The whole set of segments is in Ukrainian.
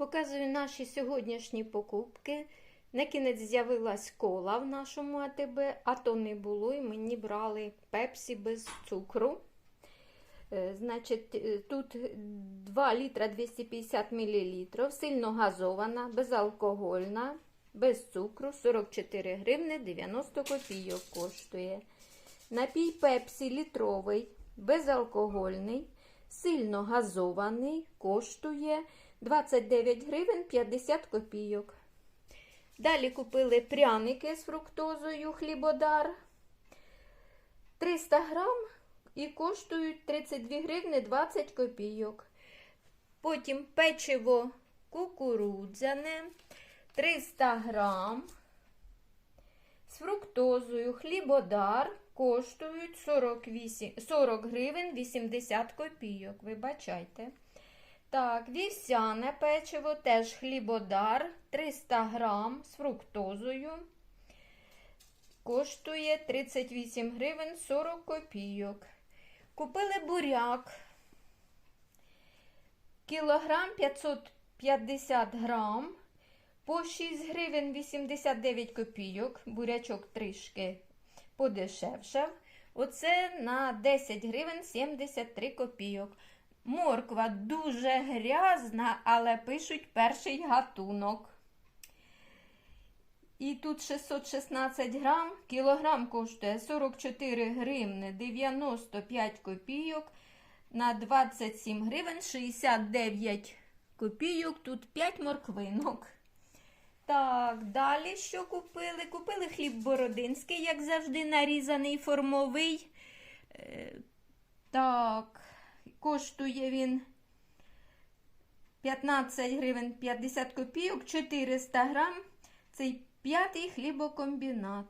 Показую наші сьогоднішні покупки. На кінець з'явилась кола в нашому АТБ, а то не було, і мені брали пепсі без цукру. Е, Значить, е, тут 2 літра 250 мл, сильно газована, безалкогольна, без цукру, 44 гривни 90 копійок коштує. Напій пепсі літровий, безалкогольний, сильно газований, коштує 29 гривень 50 копійок. Далі купили пряники з фруктозою хлібодар 300 грам і коштують 32 гривни 20 копійок. Потім печиво кукурудзяне 300 грам фруктозою хлібодар коштують 48, 40 гривень 80 копійок. Вибачайте. Так, вівсяне печиво, теж хлібодар 300 грам з фруктозою. Коштує 38 гривень 40 копійок. Купили буряк. Кілограм 550 грам. По 6 гривень 89 копійок. Бурячок трішки подешевшав. Оце на 10 гривень 73 копійок. Морква дуже грязна, але пишуть перший гатунок. І тут 616 грам, кілограм коштує 44 гривни 95 копійок. На 27 гривень 69 копійок. Тут 5 морквинок. Так, далі що купили? Купили хліб бородинський, як завжди, нарізаний формовий. Е, Так, коштує він 15 гривень 50 копійок, 400 грам. Цей п'ятий хлібокомбінат.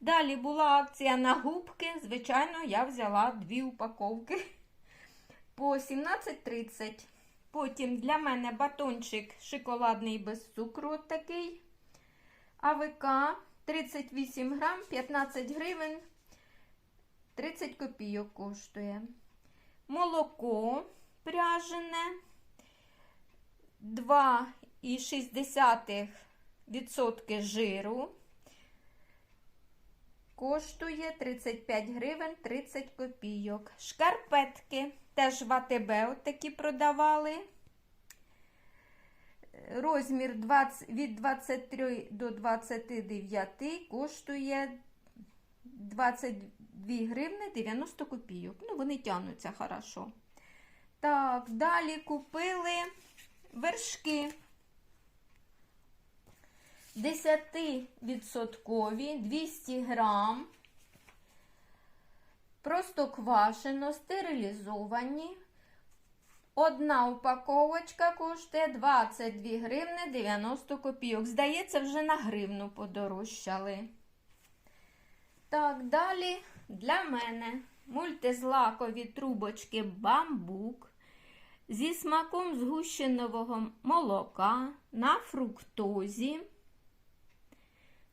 Далі була акція на губки. Звичайно, я взяла дві упаковки по 17,30. Потім для мене батончик шоколадний без цукру такий. АВК 38 грам, 15 гривень, 30 копійок коштує. Молоко пряжене 2,6% жиру. Коштує 35 гривень 30 копійок. Шкарпетки теж в АТБ от такі продавали. Розмір 20, від 23 до 29 коштує 22 гривни 90 копійок. Ну, вони тягнуться хорошо. Так, далі купили вершки. 10% 200 грам. Просто квашено, стерилізовані. Одна упаковочка коштує 22 гривни 90 копійок. Здається, вже на гривну подорожчали. Так, далі для мене мультизлакові трубочки бамбук зі смаком згущеного молока на фруктозі.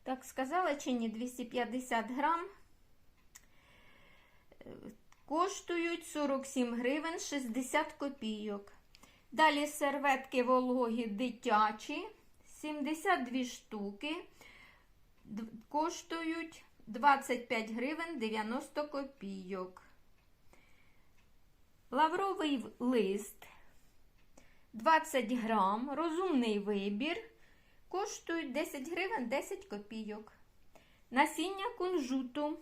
Так, сказала чи ні, 250 грам. Коштують 47 гривень 60 копійок. Далі серветки вологі дитячі, 72 штуки. Коштують 25 гривень 90 копійок. Лавровий лист 20 грам, розумний вибір. Коштують 10 гривень 10 копійок. Насіння кунжуту.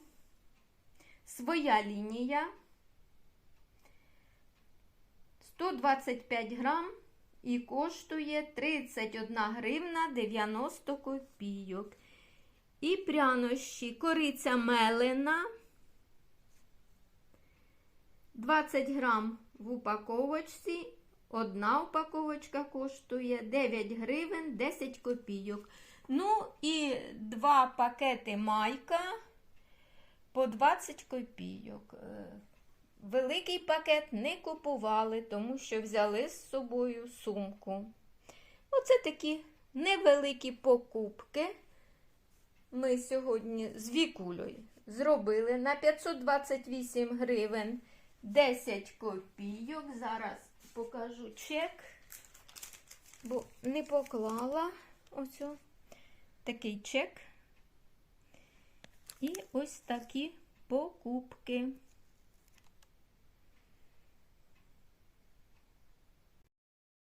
Своя лінія 125 грам і коштує 31 гривна 90 копійок. І прянощі кориця мелена 20 грам в упаковочці. Одна упаковочка коштує 9 гривень 10 копійок. Ну і два пакети майка по 20 копійок. Великий пакет не купували, тому що взяли з собою сумку. Оце такі невеликі покупки. Ми сьогодні з вікулею зробили на 528 гривень 10 копійок. Зараз покажу чек. бо не поклала ось такий чек. І ось такі покупки.